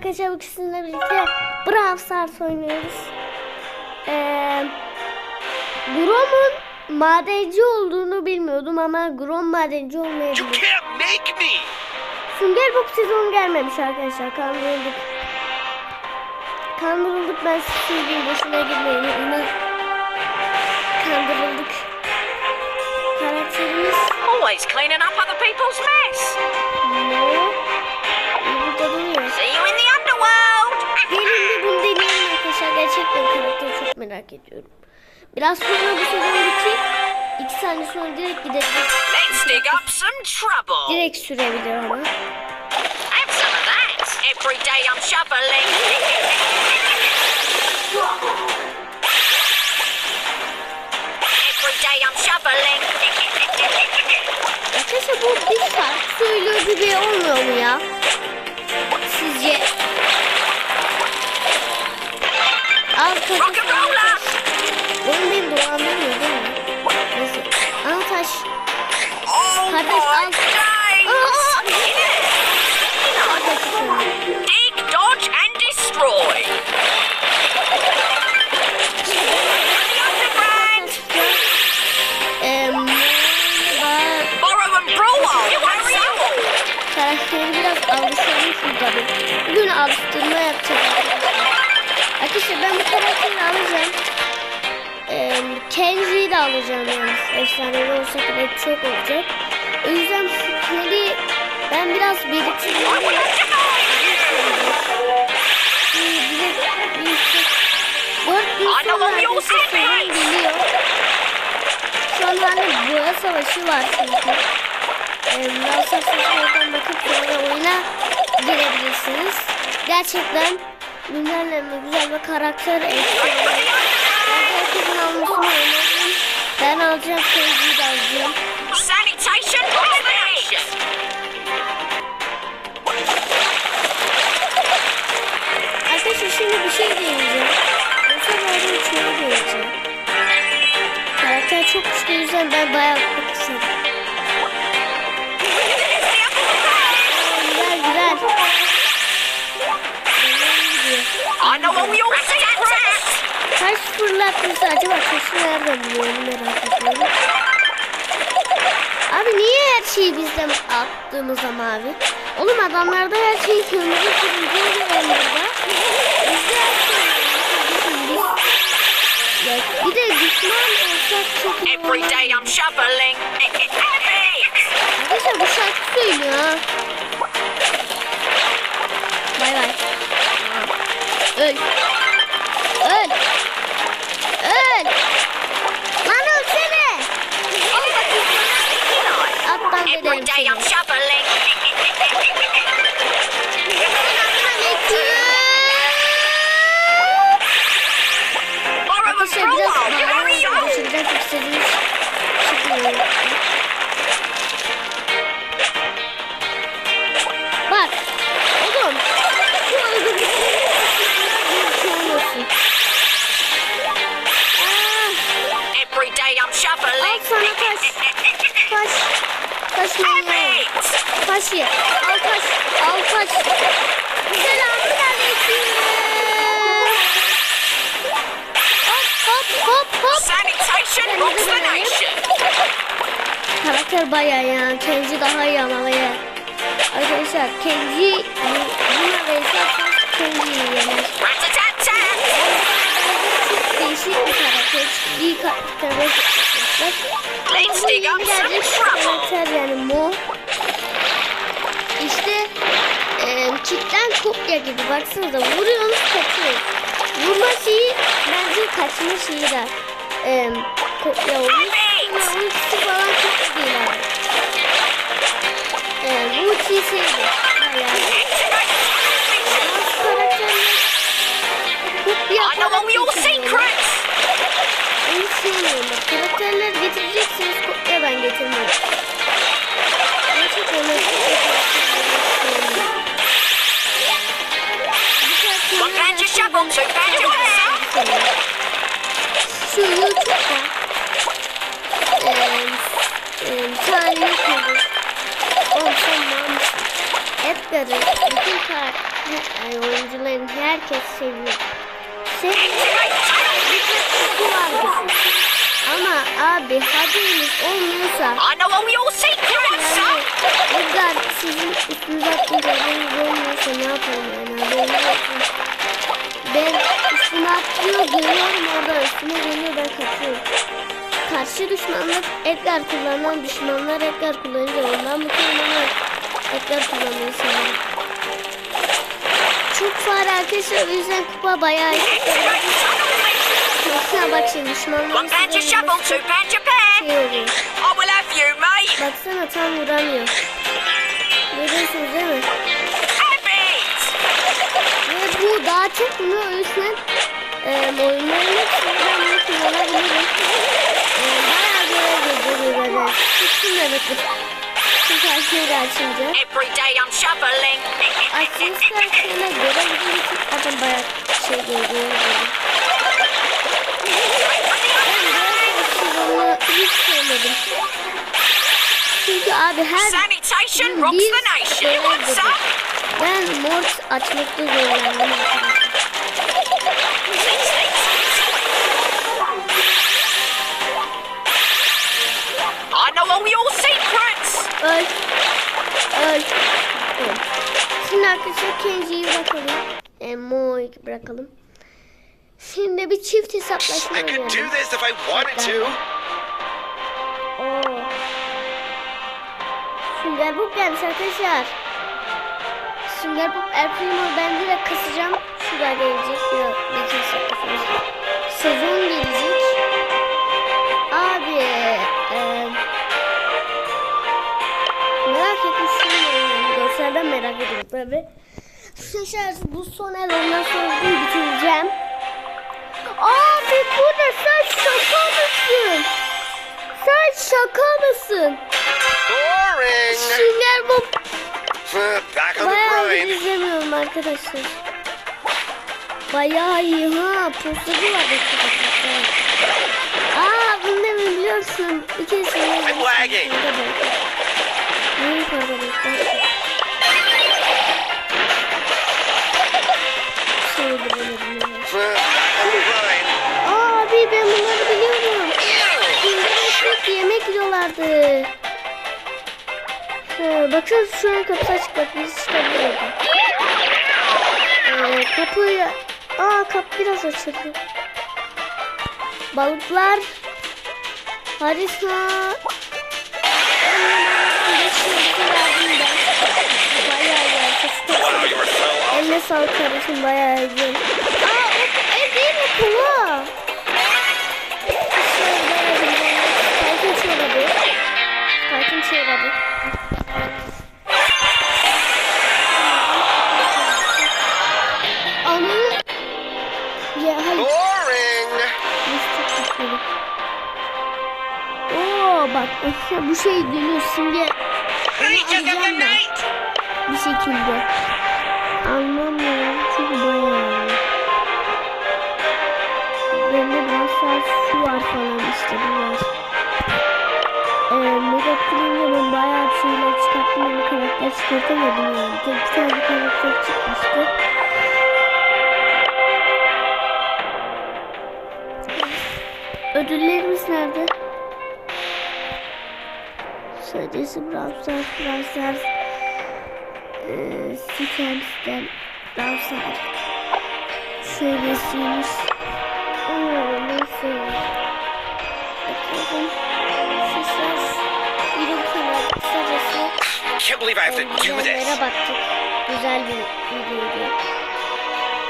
arkadaşlar sizinle birlikte Brawl Stars oynuyoruz. Ee, Grom'un madenci olduğunu bilmiyordum ama Grom madenci You olmayabilir. can't make me! Sünger Bob sezonu gelmemiş arkadaşlar kandırıldık. Kandırıldık ben sizin boşuna girmeyin. İnan kandırıldık. Karakterimiz Always cleaning up other people's mess. ne? Merak ediyorum. Biraz sonra bu sezon bitecek. İki saniye sonra direkt gidebilir. Let's dig up some trouble. Direkt sürebilir ama. Have some of that. Every day I'm shoveling. Every day I'm shoveling. Arkadaşlar bu bir şarkı söylüyor gibi olmuyor mu ya? Sizce? Al. Roller. Oyun beni dolandırmıyor değil mi? Neyse. Al taş. Oh Kardeş, al. Dig, dodge, and destroy. Karakteri biraz alıştırdım şurada. Bugün alıştırma yapacağım. Arkadaşlar ben bu karakteri alacağım. Ee, Kenji'yi de alacağım yalnız. Efsanevi olsa kadar çok olacak. O yüzden futbolu ben biraz biriktireyim. Bir, bir, bir, Dört know sonra geliyor. Şu an hani boya savaşı var çünkü. Nasıl oradan bakıp sonra oyuna girebilirsiniz. Gerçekten güzel güzel bir karakter ekliyor. Almasını öneririm. Ben alacağım, sevgiyi de alacağım. Sanitation of the nation. Arkadaşlar şimdi bir şey deneyeceğim. Bu sefer de uçmayı deneyeceğim. Karakter çok güçlü yüzden ben bayağı korkuyorum. Güzel güzel. Know all Kaç fırlatmışsa acaba taşı nereden buluyorum merak ediyorum. Abi niye her şeyi bizden attığımızda mavi? Oğlum adamlarda her şey kırmızı kırmızı. Bizde her şey bir de düşman olsak çok iyi Every day I'm shoveling. Arkadaşlar bu şarkı söylüyor. Bay bay. Öl. Öl. Attan Every gidelim day seni. I'm shoveling. Borrow and Arkadaşlar biraz brawl. You bağırıyor. Karakter bayağı ya. Kenji daha iyi ama ya. Arkadaşlar Kenji buna benzerseniz Kenji'yi yener. Rat-a-tat-tat. Çok değişik bir karakter. İyi karakter. Trouble. karakter yani Mo. İşte e, kopya gibi baksanıza vuruyorsunuz kaçıyor. Vurma şeyi bence kaçma şeyi de e, kopya olmuş. Ama ultisi falan çok değil abi. E, bu ultiyi sevdim. Bayağı. Bazı karakterler kopya I know all your secrets. Onu sevmiyorum. Karakterler getireceksiniz kopya ben getirmiyorum. Gerçek olarak One band to shovel, two band to help. Şu YouTube'da eee eee tane YouTuber Oğlum sen? Hep oyuncuları, bütün yani oyuncuların herkes seviyor. Vardır. Ama abi haberiniz olmuyorsa I know all your secrets. yani Edgar sizin üstünüze atınca haberiniz olmuyorsa ne yapalım yani haberiniz. Ben üstüne atlıyor görüyorum orada üstüne geliyor ben kaçıyorum. Karşı düşmanlar Edgar kullanan düşmanlar Edgar kullanınca ondan mutluyum ama Edgar kullanmayı seviyorum. Çok fare arkadaşlar o yüzden kupa bayağı Baksana bak şimdi düşmanlar pan. şey oluyor. Baksana tam vuramıyor. Görüyorsunuz değil mi? Ve bu daha çok bunu o yüzden e, hepsini ben bunu kullanabilirim. E, bayağı görev geliyor böyle. Tuttum demektir. Çünkü her şeyi açınca. Every day I'm shoveling. Açtığınız karakterne göre bizim için zaten bayağı şey geliyor. Böyle. Ben böyle hiç sevmedim. Çünkü abi her Sanitation rocks the nation. Some? ben mort açmakta zorlandım arkadaşlar Kenji'yi bırakalım. E, Mo'yu bırakalım. Şimdi bir çift hesaplaşma I could do oynayalım. this if I wanted to. Oo. Sünger Bob gelmiş arkadaşlar. Sünger Bob El Primo ben direkt kasacağım. Şurada gelecek. Yok. Kez hesaplaşma. Sezon gelecek. Görselden merak ediyorum tabi. Arkadaşlar bu son el ondan sonra bitireceğim. Abi bu ne sen şaka mısın? Sen şaka mısın? Boring. Sünger the bayağı izlemiyorum arkadaşlar. Bayağı iyi ha. Posteri var arkadaşlar. Aa bunu ne biliyorsun? Kez söyleyeyim. I'm lagging. Neyin kazanmışlar? Abi ben bunları biliyorum. Bir yemek yiyorlardı. Ha, baksana şu an kapısı açık bak birisi çıkabiliyor. Ee, kapıyı... Aa kapı biraz açıldı. Balıklar. Harika. İyi Eline sağlık kardeşim bayağı iyi. Aa o ev değil mi kulağı? Tayfun çığladı. Tayfun çığladı. Anı... Ya hayır. Boring. Oo bak bu şey dönüyor simge. Onu alacağım ben bir şekilde. Anlamıyorum çünkü bayağı. Bende biraz daha su var falan işte var. Ee, Mega Clean'de ben bayağı bir şeyler çıkarttım ama karakter çıkartamadım yani. Tek bir tane karakter çıkmıştı. Ödüllerimiz nerede? Sadece Brawl Stars, Brawl Stars, Oo. Bakalım. Sesler. Video kanal kısacası. Can't believe I have to do this. Güzel bir videoydu.